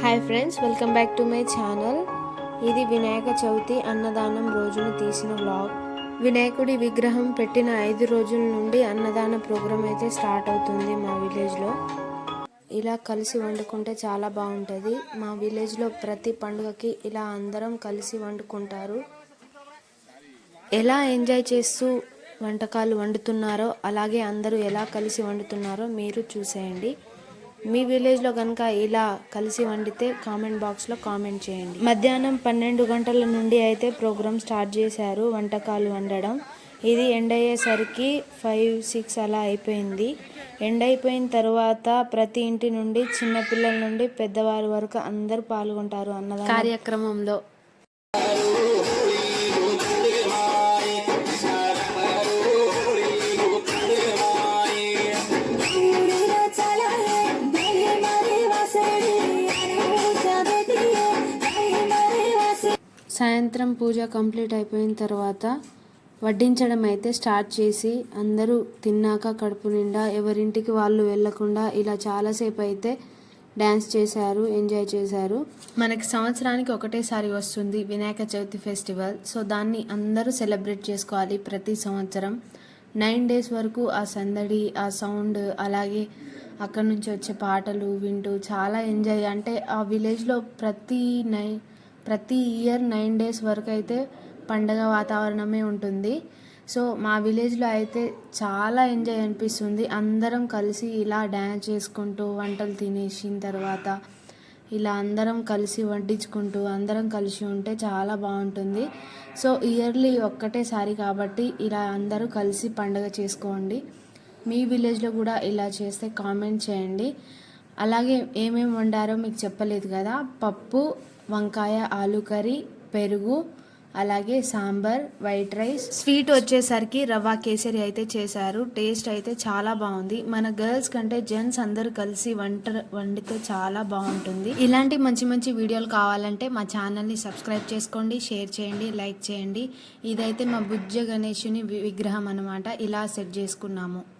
Hi friends welcome back to my channel ఇది వినాయక చవితి అన్నదానం రోజును తీసిన వ్లాగ్ వినాయకుడి విగ్రహం పెట్టిన ఐదు రోజుల నుండి అన్నదాన ప్రోగ్రాం అయితే స్టార్ట్ అవుతుంది మా విలేజ్లో ఇలా కలిసి వండుకుంటే చాలా బాగుంటుంది. మా విలేజ్లో ప్రతి పండుగకి ఇలా అందరం కలిసి వండుకుంటారు. ఎలా ఎంజాయ్ చేస్తూ వంటకాలు వండుతున్నారో అలాగే అందరూ ఎలా కలిసి వండుతున్నారో మీరు చూసేయండి. మీ విలేజ్లో కనుక ఇలా కలిసి వండితే కామెంట్ బాక్స్లో కామెంట్ చేయండి. మధ్యాహ్నం పన్నెండు గంటల నుండి అయితే ప్రోగ్రామ్ స్టార్ట్ చేశారు వంటకాలు వండడం. ఇది ఎండ్ అయ్యేసరికి ఫైవ్ సిక్స్ అలా అయిపోయింది. ఎండ్ అయిపోయిన తర్వాత ప్రతి ఇంటి నుండి చిన్నపిల్లల నుండి పెద్దవారి వరకు అందరూ పాల్గొంటారు అన్న కార్యక్రమంలో సాయంత్రం పూజ కంప్లీట్ అయిపోయిన తర్వాత వడ్డించడం అయితే స్టార్ట్ చేసి అందరూ తిన్నాక కడుపు నిండా ఎవరింటికి వాళ్ళు వెళ్ళకుండా ఇలా చాలాసేపు అయితే డ్యాన్స్ చేశారు ఎంజాయ్ చేశారు. మనకి సంవత్సరానికి ఒకటేసారి వస్తుంది వినాయక చవితి ఫెస్టివల్. సో దాన్ని అందరూ సెలబ్రేట్ చేసుకోవాలి ప్రతి సంవత్సరం. నైన్ డేస్ వరకు ఆ సందడి ఆ సౌండ్ అలాగే అక్కడ నుంచి వచ్చే పాటలు వింటూ చాలా ఎంజాయ్. అంటే ఆ విలేజ్లో ప్రతి నై ప్రతి ఇయర్ నైన్ డేస్ వరకు అయితే పండగ వాతావరణమే ఉంటుంది. సో మా విలేజ్లో అయితే చాలా ఎంజాయ్ అనిపిస్తుంది. అందరం కలిసి ఇలా డ్యాన్స్ చేసుకుంటూ వంటలు తినేసిన తర్వాత ఇలా అందరం కలిసి వడ్డించుకుంటూ అందరం కలిసి ఉంటే చాలా బాగుంటుంది. సో ఇయర్లీ ఒక్కటేసారి కాబట్టి ఇలా అందరూ కలిసి పండగ చేసుకోండి. మీ విలేజ్లో కూడా ఇలా చేస్తే కామెంట్ చేయండి. అలాగే ఏమేమి వండారో మీకు చెప్పలేదు కదా? పప్పు వంకాయ ఆలు కర్రీ పెరుగు అలాగే సాంబార్ వైట్ రైస్. స్వీట్ వచ్చేసరికి రవ్వ కేసరి అయితే చేశారు. టేస్ట్ అయితే చాలా బాగుంది. మన గర్ల్స్ కంటే జెంట్స్ అందరు కలిసి వంట వండితే చాలా బాగుంటుంది. ఇలాంటి మంచి మంచి వీడియోలు కావాలంటే మా ఛానల్ని సబ్స్క్రైబ్ చేసుకోండి షేర్ చేయండి లైక్ చేయండి. ఇదైతే మా బుజ్జ గణేషుని వి- విగ్రహం అనమాట ఇలా సెట్ చేసుకున్నాము.